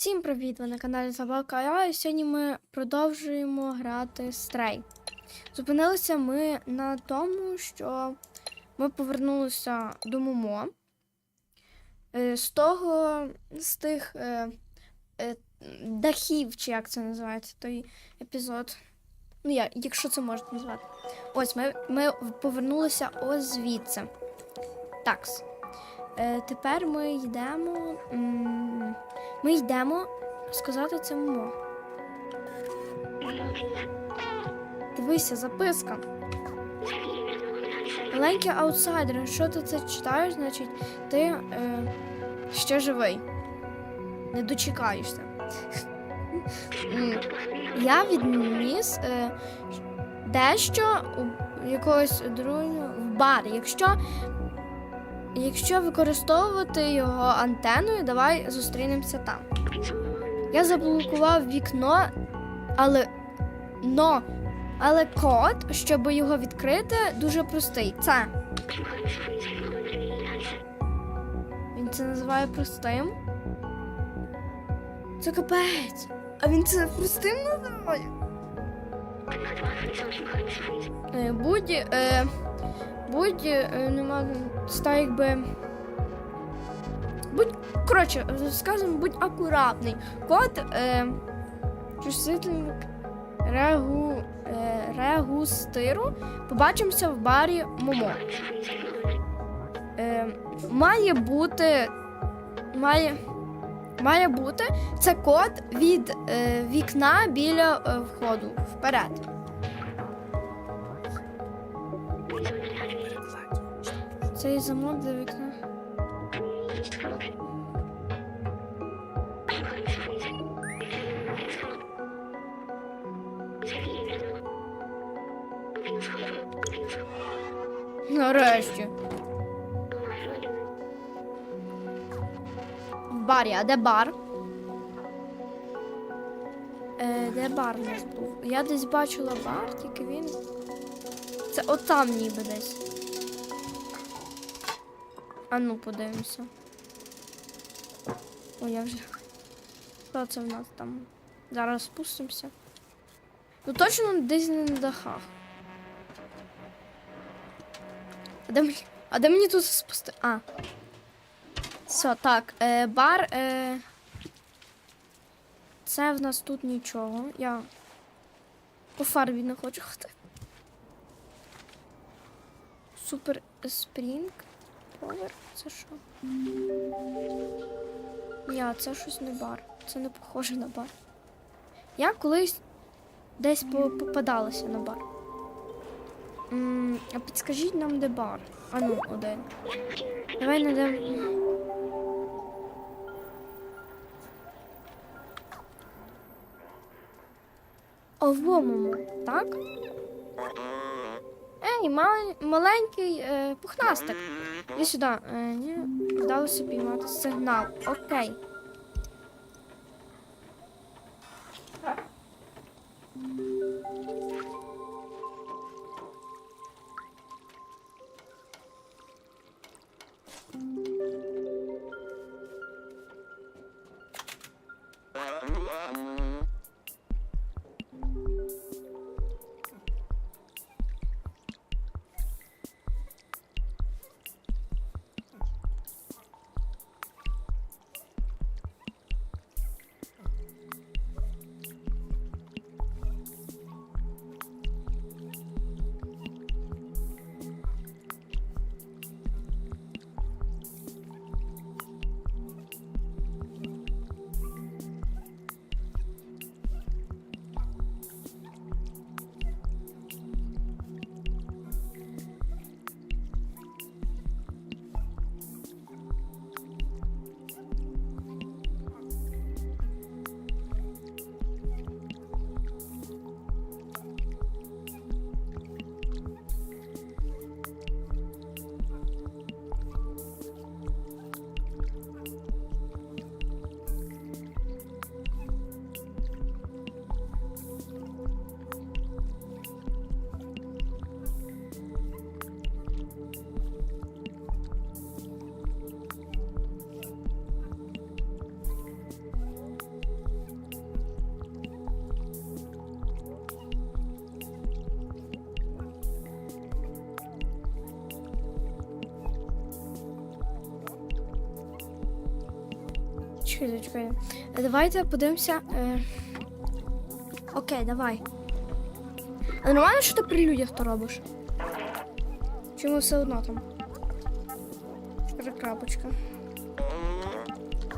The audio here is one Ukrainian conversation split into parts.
Всім привіт! Ви на каналі Забавка А і сьогодні ми продовжуємо грати Stray. Зупинилися ми на тому, що ми повернулися до Момо. Е, З того, з тих е, е, дахів, чи як це називається, той епізод. Ну, я, якщо це можна назвати. Ось ми, ми повернулися ось звідси. Такс. Е, тепер ми йдемо. м, Ми йдемо сказати це Момо. Дивися, записка. Маленький аутсайдер, якщо ти це читаєш, значить ти е, ще живий. Не дочекаєшся. Я відніс е, дещо у якогось другого в бар. Якщо Якщо використовувати його антеною, давай зустрінемося там. Я заблокував вікно, але но, але код, щоб його відкрити, дуже простий. Це. Він це називає простим. Це капець. А він це простим називає. Е, Будь. Е, будь е, нема ста якби. Будь, коротше, скажімо, будь акуратний. Код е, чувствительник регу, е, регустиру. Побачимося в барі Момо. Е, має бути. Має, має бути це код від е, вікна біля е, входу. Вперед. Цей замок для вікна. Нарешті. Барі, а де бар? Е, де бар у нас був? Я десь бачила бар, тільки він. Це отам ніби десь. А ну, подивимося. Ой, я вже. Хто це в нас там? Зараз спустимося. Ну точно десь не на дахах. А де мені, а де мені тут спусти? А. Все, так. Е, бар. Е, це в нас тут нічого. Я по фарбі не хочу ходити. Супер спрінг. Повер, це що? Я, це щось не бар. Це не похоже на бар. Я колись десь попадалася на бар. М, а підскажіть нам, де бар. А ну, один. Давай найдемо. Овомому, так? Ей, мал- маленький е, пухнастик. Іди сюда э, не удалось піймати сигнал. Окей. Чекайте, чекайте. Давайте подивимося. Е... Окей, давай. А нормально, що ти при людях то робиш? Чи ми все одно там? Крапочка.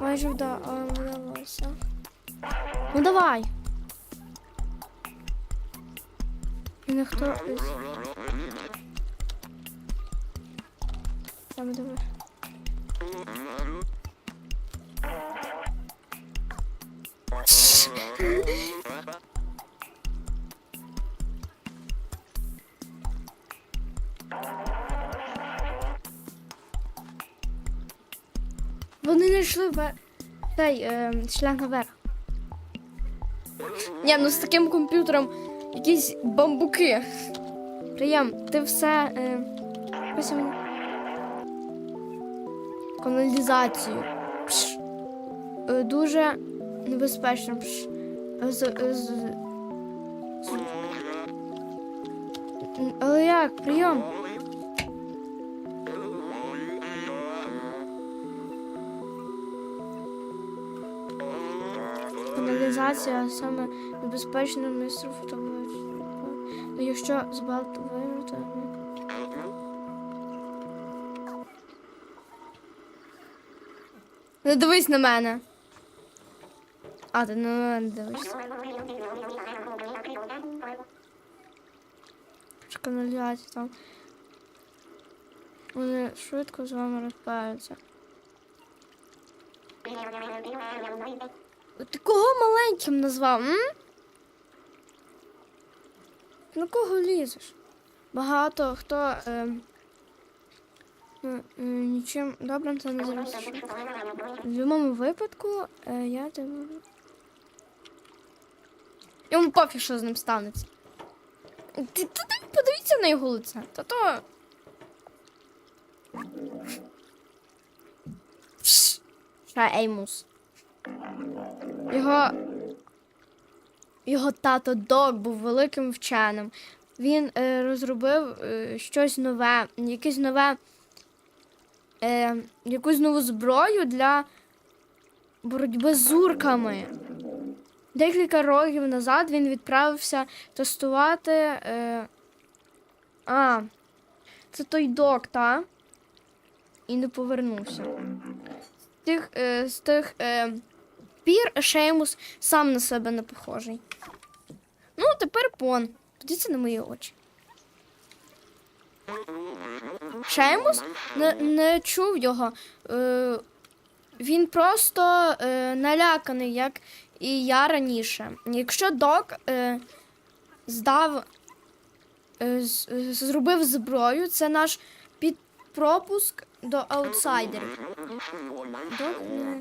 Майже вда... вдалося. Ну давай. І ніхто. Там давай. В цей е, шлях наверх. Ні, ну з таким комп'ютером якісь бамбуки. Приєм, ти все. Е, мені. Каналізацію. Пш. Е, дуже небезпечно. Пш. З, е, з- Але як? Прийом. Каналізація саме небезпечне місце фотографії. Ну, якщо збагато виявити. Не дивись на мене. А, ти на мене дивишся. Каналізація там. Вони швидко з вами розправляться. Ти кого маленьким назвав? М? На кого лізеш? Багато хто е, е, е, нічим добрим це не зробить. В будь-якому випадку е, я тебе. Йому пофіг, що з ним станеться. Ти, ти, ти подивіться на його лице. Та то. Ша Еймус. Його. Його тато Док був великим вченим. Він е, розробив е, щось нове, якесь нове, е, якусь нову зброю для боротьби з зурками. Декілька років назад він відправився тестувати. Е, а, це той док, та? І не повернувся. З тих, е, з тих е, пір Шеймус сам на себе не похожий. Ну, тепер пон. Подивіться на мої очі. Шеймус не, не чув його. Е, він просто е, наляканий, як і я раніше. Якщо док е, здав, е, зробив зброю, це наш підпропуск до аутсайдерів. Док е,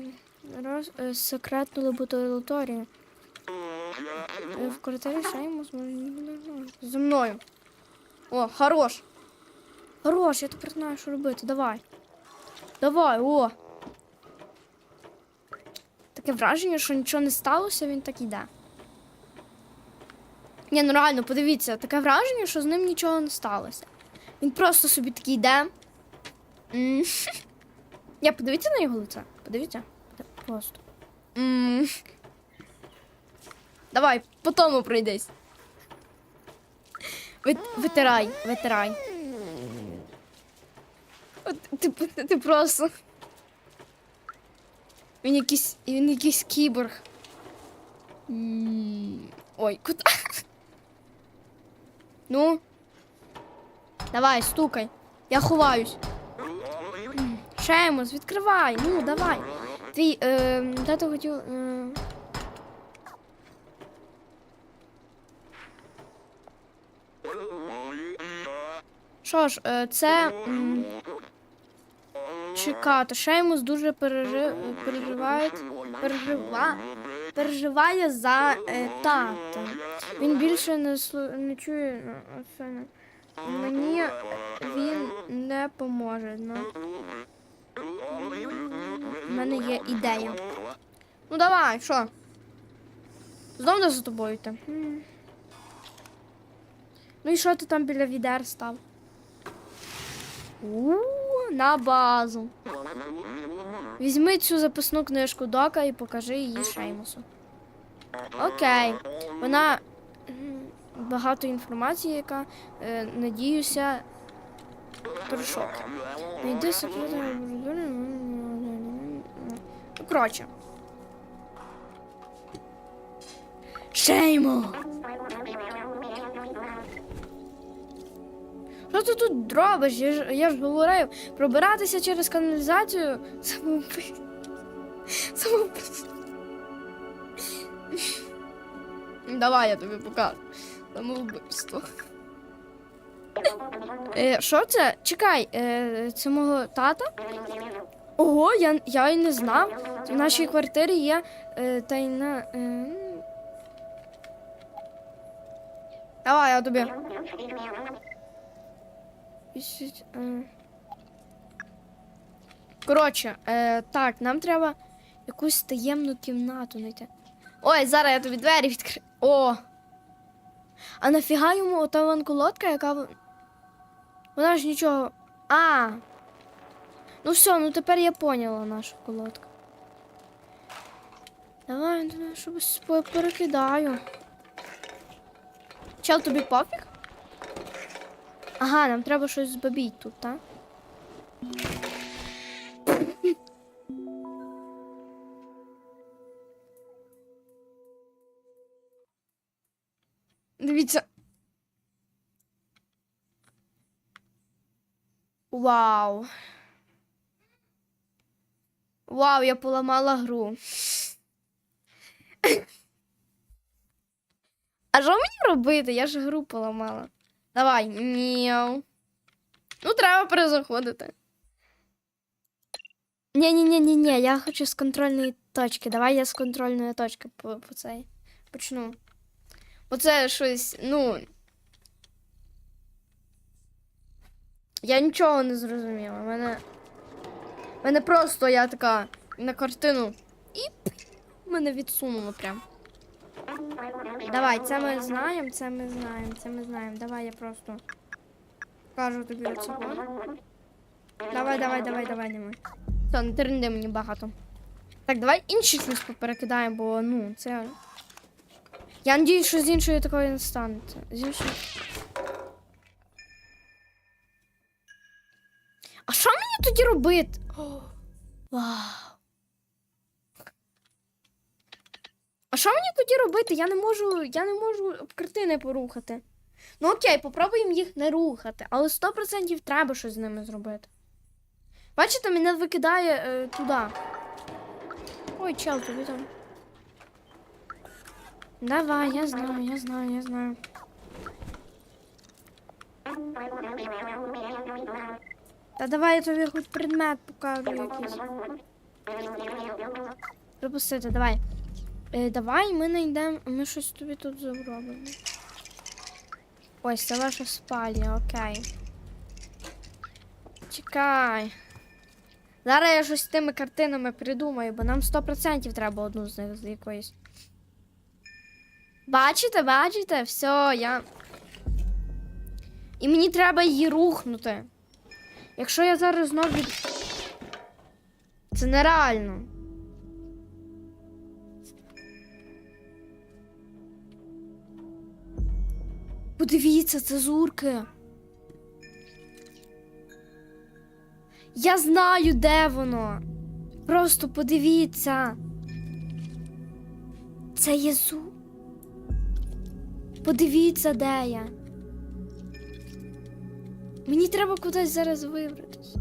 роз, е, секретну лабораторію. Е, В квартирі Шеймус може за мною. О, хорош. Хорош, я тепер знаю, що робити. Давай. Давай, о. Таке враження, що нічого не сталося, він так іде. Ні, ну реально, подивіться, таке враження, що з ним нічого не сталося. Він просто собі такий йде. Я подивіться на його лице. Подивіться. Просто. М. Давай, по тому пройдись. Ви- Витирай, витирай. От, ти, ти, просто. Він якийсь. Він якийсь кіборг. Ой, куди? Ну. Давай, стукай. Я ховаюсь. М, Шеймус, відкривай. Ну, давай. Твій, е, тато хотів. Е... Що ж, е, це. м, Чекати. Шеймус дуже пережи... переживає, пережива... переживає за е, тата. Він більше не, слу... не чує е, це. Мені він не поможе. Ну. У мене є ідея. Ну давай, що? Знову за тобою йти. Ну і що ти там біля відер став? У, на базу. Візьми цю записну книжку Дока і покажи її Шеймусу. Окей. Вона багато інформації, яка, е, надіюся, пришок. Найди секретаря. Ну, Коротше. Шеймо! Що ти тут робиш? Я ж, я ж говорив, пробиратися через каналізацію самоубивство. Самоубивство. Давай я тобі покажу. Самоубивство. Е, що це? Чекай, е, це мого тата? Ого, я, я й не знав. В нашій квартирі є е, тайна. Е, давай, я тобі. Е. Коротше, е, так, нам треба якусь таємну кімнату знайти. Ой, зараз я тобі двері відкрию. О! А нафіга йому ота вон колодка, яка. Вона ж нічого. А! Ну все, ну тепер я поняла нашу колодку. Давай, давай, щоб по- перекидаю. Чел, тобі пофіг? Ага, нам треба щось збабіть тут, так? Дивіться. Вау. Вау, я поламала гру. А що мені робити? Я ж гру поламала. Давай. Ніяу. Ну, треба перезаходити. Ні-ні-ні-ні-ні, я хочу з контрольної точки. Давай я з контрольної точки по, по цей почну. Бо це щось, ну. Я нічого не зрозуміла. У Мене. Мене просто я така на картину. І мене відсунуло прям. Давай, це ми знаємо, це ми знаємо, це ми знаємо. Давай я просто покажу тобі оцього. Давай, давай, давай, давай, давай. Все, не тренди мені багато. Так, давай інші щось поперекидаємо, бо ну, це. Я надіюсь, що з іншої такої не станеться. З іншої. А що мені тоді робити? Вау. А що мені тоді робити? Я не можу, я не можу картини порухати. Ну окей, попробуємо їх не рухати, але 100% треба щось з ними зробити. Бачите, мене викидає е, туди. Ой, чел, тобі там. Давай, я знаю, я знаю, я знаю. Та давай я тобі хоч предмет покажу якийсь. Пропустити, давай. Е, давай ми знайдемо, ми щось тобі тут зробимо. Ось, це ваша спальня, окей. Чекай. Зараз я щось з тими картинами придумаю, бо нам 100% треба одну з них з якоїсь. Бачите, бачите? Все, я. І мені треба її рухнути. Якщо я зараз знов від... Це нереально. Подивіться, це зурки. Я знаю, де воно. Просто подивіться. Це є зу. Подивіться, де я. Мені треба кудись зараз вибратись.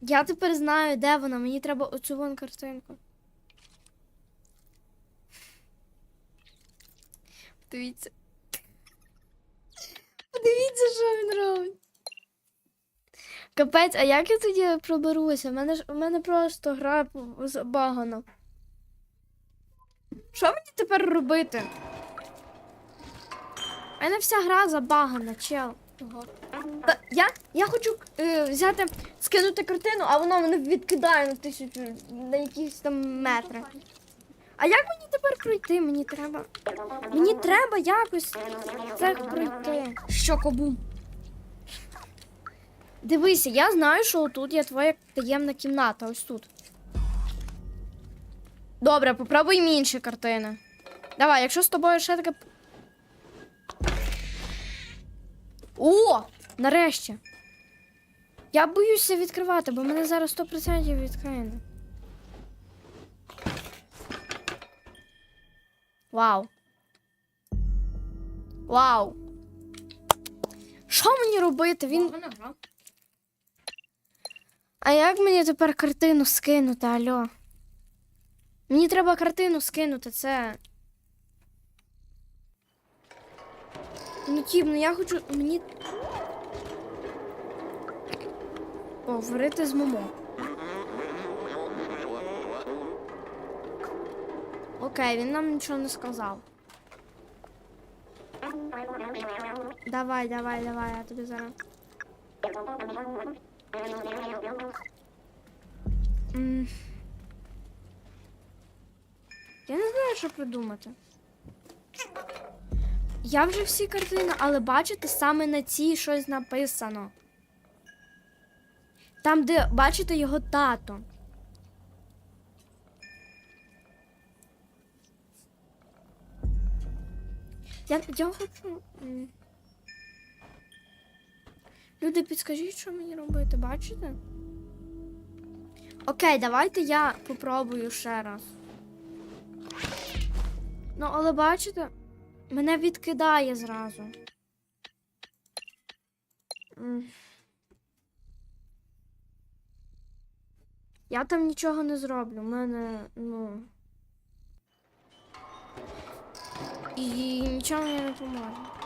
Я тепер знаю, де вона. Мені треба оцю вон картинку. Подивіться. Подивіться, що він робить. Капець, а як я тоді проберуся? У мене ж у мене просто гра забагана. Що мені тепер робити? У мене вся гра забагана, чел. Та я, я хочу е, взяти, скинути картину, а воно мене відкидає на тисячу, на якісь там метри. А як мені тепер пройти? Мені треба. Мені треба якось це пройти. Що, кобу? Дивися, я знаю, що тут є твоя таємна кімната, ось тут. Добре, попробуй інші картини. Давай, якщо з тобою ще таке. О! Нарешті. Я боюся відкривати, бо мене зараз 100% відкриє. Вау. Вау. Що мені робити? Він. А як мені тепер картину скинути, алло? Мені треба картину скинути, це. Ну, тіп, ну я хочу. Мені. Поговорити з Момо. Окей, він нам нічого не сказав. Давай, давай, давай, я тобі зараз. Я не знаю, що придумати. Я вже всі картини, але бачите, саме на цій щось написано. Там, де бачите його тато. Я, я хочу. Люди, підскажіть, що мені робити, бачите? Окей, давайте я попробую ще раз. Ну, але бачите, мене відкидає зразу. Я там нічого не зроблю. У мене, ну. І нічого мені не поможе.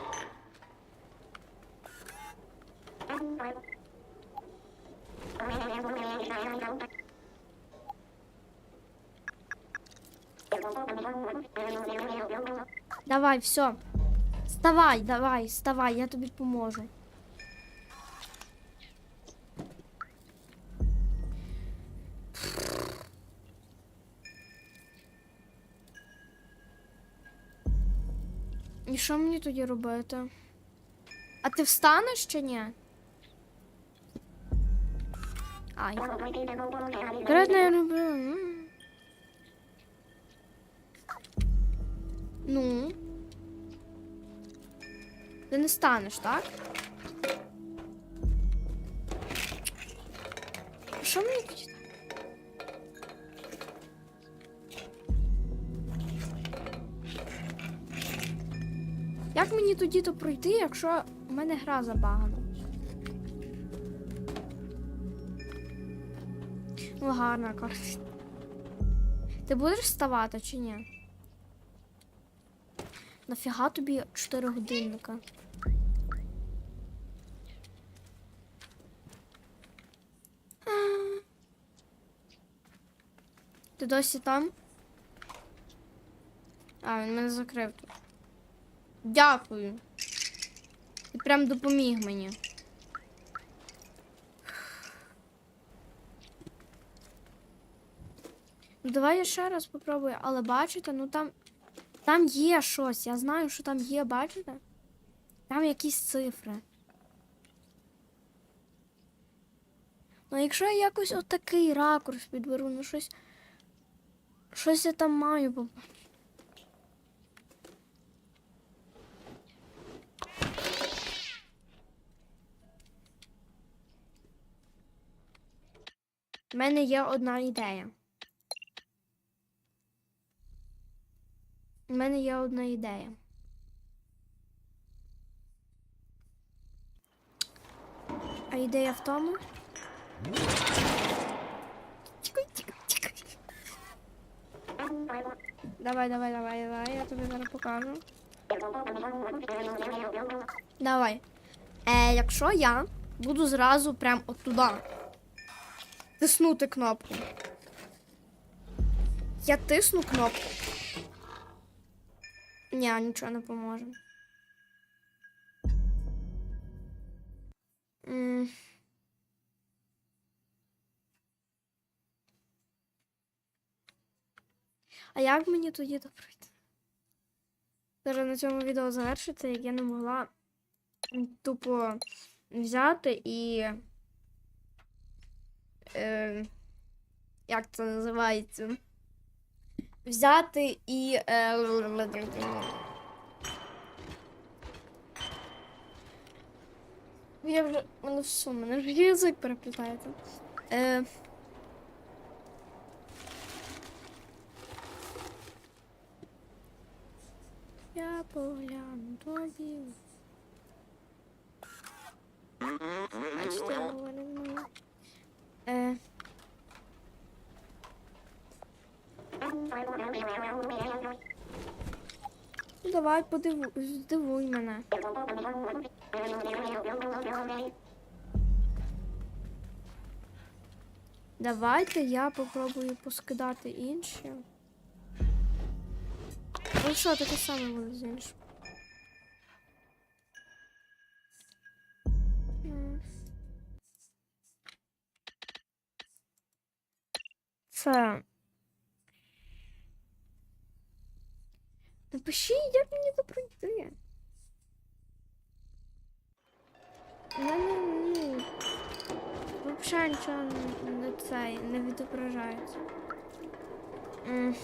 Давай, все. Вставай, давай, вставай, я тобі поможу. І що мені тоді робити? А ти встанеш чи ні? Ай. Конкретно я роблю. м. Ну. Ти не станеш, так? Що мені тоді? Як мені тоді то пройти, якщо в мене гра забагана? Ну, гарна карта. Ти будеш вставати чи ні? Нафіга тобі 4 годинника? Ти досі там? А, він мене закрив тут. Дякую. Ти прям допоміг мені. Ну, давай я ще раз попробую, але бачите, ну там. Там є щось. Я знаю, що там є, бачите? Там якісь цифри. Ну, якщо я якось отакий ракурс підберу, ну щось. Щось я там маю побачити. У мене є одна ідея. У мене є одна ідея. А ідея в тому. Тікай, тікай, тікай. Давай, давай, давай, давай, я тобі зараз покажу. Давай. Е, якщо я буду зразу прям от туди тиснути кнопку. Я тисну кнопку. Ні, нічого не поможе. А як мені тоді то? Зараз на цьому відео завершиться, як я не могла тупо взяти і. Е, як це називається? Взяти і. Е, я вже. Мене все, мене вже язик переплітається. Е, Я погляну тобі. Бачите, я говорю. Е. Ну, Давай подиву, здивуй мене. Давайте я попробую поскидати інші. Ну що, таке саме буде з іншим. Це. Напиши, як мені це пройти. У мене, ну, Взагалі нічого не, не цей, не відображається. М.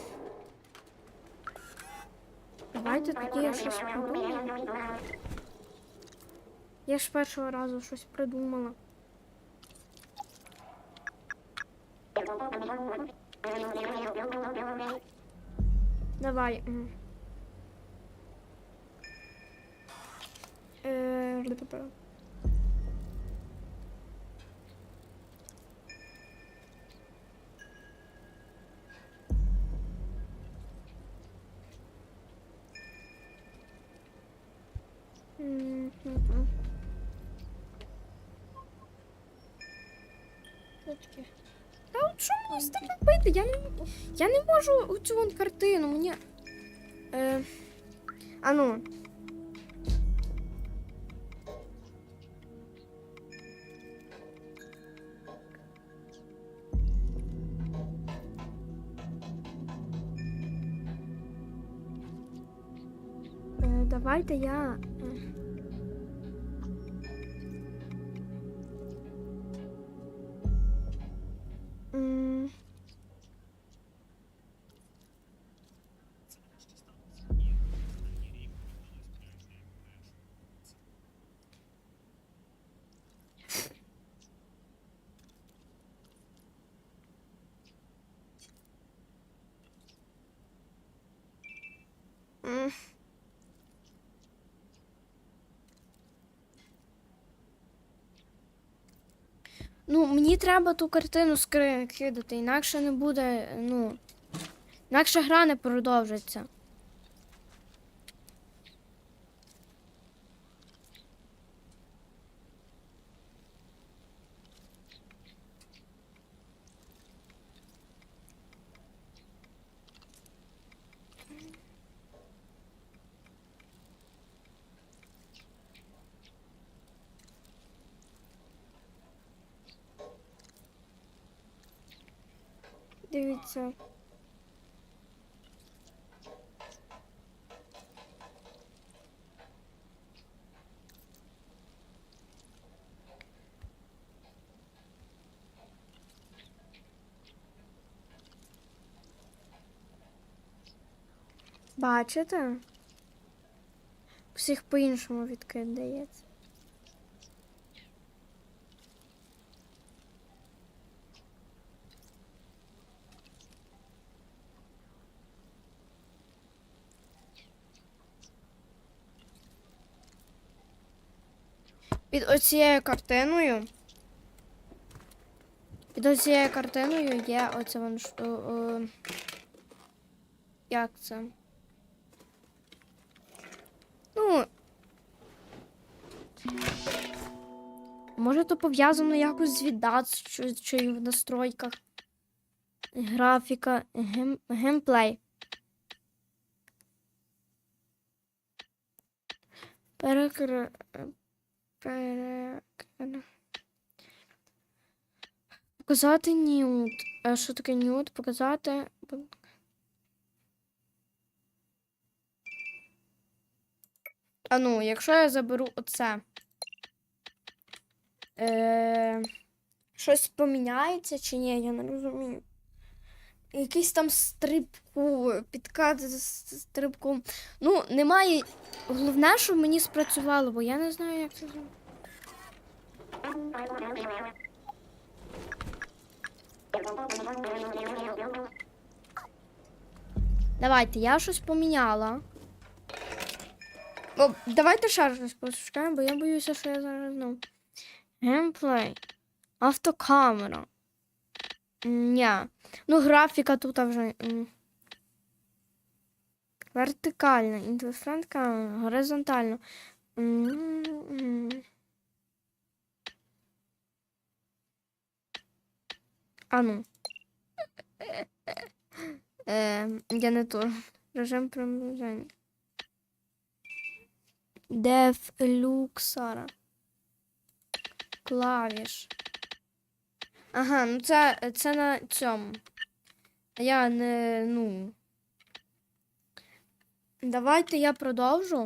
Давайте тоді я щось придумаю. Я ж першого разу щось придумала. Давай. Е? Та от з тим робити? Я не, я не можу цю вон картину. Мені. Е, а ну. Е, треба ту картину скри кидати, інакше не буде, ну. Інакше гра не продовжиться. Дивіться. Бачите? Всіх по-іншому відкидається. Під оцією картиною. Під оцією картиною є оце вон що. Як це? Ну. Може, то пов'язано якось з віддац чи, чи в настройках. Графіка, гейм, геймплей. Перекр... Ну, показати нюд. А що таке нюд? Показати. А ну, якщо я заберу оце. Е... Щось поміняється чи ні, я не розумію. Якийсь там стрибку, підкат з стрибком. Ну, немає. Головне, щоб мені спрацювало, бо я не знаю, як це зробити. Давайте, я щось поміняла. О, давайте ще раз пошукаємо, бо я боюся, що я зараз ну. Геймплей. Автокамера. Ні. Ну, графіка тут вже. Вертикальна, інтерфрент камера, горизонтально. А ну. Е, я не то. Режим приближення. Деф люксара. Клавіш. Ага, ну це, це на цьому. Я не, ну. Давайте я продовжу.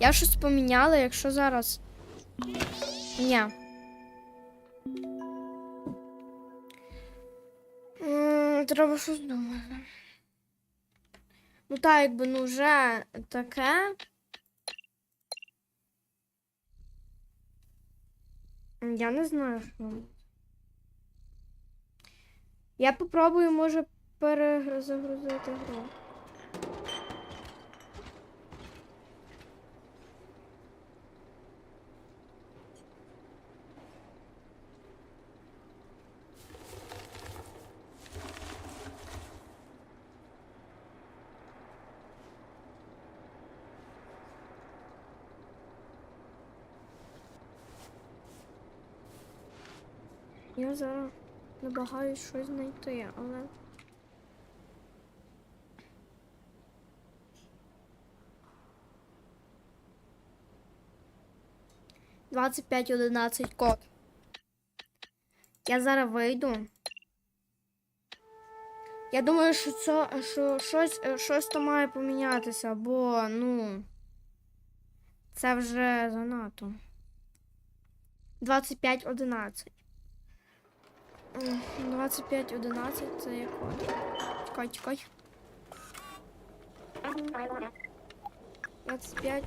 Я щось поміняла, якщо зараз. Ні. Треба щось думати. Ну так, якби ну вже таке. Я не знаю, що. Я попробую, може, перезагрузити гру. Я зараз намагаюсь щось знайти, але. Двадцять п'ять одинадцять код. Я зараз вийду. Я думаю, що це що щось, е, щось то має помінятися, бо ну. Це вже занадто. 25 11. 25 11 це як. Чекай, чекай. 25